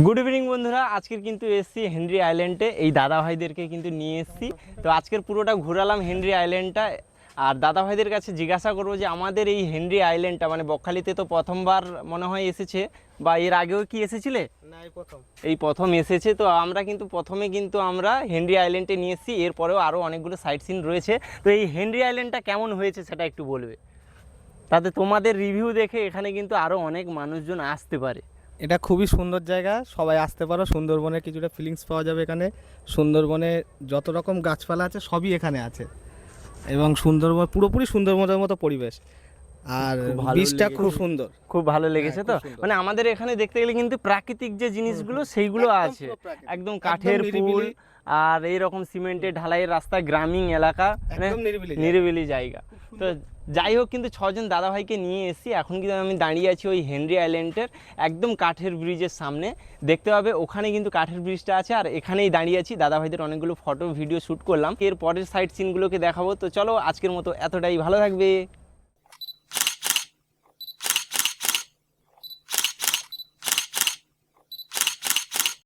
Good evening বন্ধুরা। আজকের কিন্তু এসছি হেনরি আইল্যান্ডে এই দাদা ভাইদেরকে কিন্তু নিয়ে এসছি। তো আজকের পুরোটা ঘোরালাম হেনরি আইল্যান্ডটা আর দাদা ভাইদের কাছে জিজ্ঞাসা করব যে আমাদের এই হেনরি আইল্যান্ডটা মানে বকখালিতে তো প্রথমবার মনে হয় এসেছে বা এর আগেও কি এসেছিলে? এই প্রথম। এই প্রথম এসেছে। তো আমরা কিন্তু প্রথমে কিন্তু আমরা হেনরি আইল্যান্ডে নিয়ে এসেছি। এরপরেও আরও অনেকগুলো সাইট সিন রয়েছে। তো এই হেনরি আইল্যান্ডটা কেমন হয়েছে সেটা একটু বলবে? তাতে তোমাদের রিভিউ দেখে এখানে কিন্তু আরও অনেক মানুষজন আসতে পারে। এটা খুবই সুন্দর জায়গা। সবাই আসতে পারো। সুন্দরবনে কিছুটা ফিলিংস পাওয়া যাবে এখানে। সুন্দরবনে যত রকম গাছপালা আছে সবই এখানে আছে। এবং সুন্দরবন পুরোপুরি সুন্দরবনের মতো পরিবেশ। আর বীজটা খুব সুন্দর। খুব ভালো লেগেছে হ্যাঁ, তো? মানে আমাদের এখানে দেখতে গেলে কিন্তু প্রাকৃতিক যে জিনিসগুলো সেইগুলো আছে। একদম কাঠের পুল নিরিবিলি। আর এইরকম সিমেন্টের ঢালাইয়ের রাস্তা গ্রামীণ এলাকা মানে নিরিবিলি জায়গা। তো যাই হোক, কিন্তু ছজন দাদাভাইকে নিয়ে এসেছি। এখন কিন্তু আমি দাঁড়িয়ে আছি ওই হেনরি আইল্যান্ডের একদম কাঠের ব্রিজের সামনে। দেখতে পাবে, ওখানে কিন্তু কাঠের ব্রিজটা আছে, আর এখানেই দাঁড়িয়ে আছি। দাদাভাইদের অনেকগুলো ফটো, ভিডিও শ্যুট করলাম। এর পরের সাইড সিনগুলোকে দেখাবো। তো চলো, আজকের মতো এতটাই। ভালো থাকবে।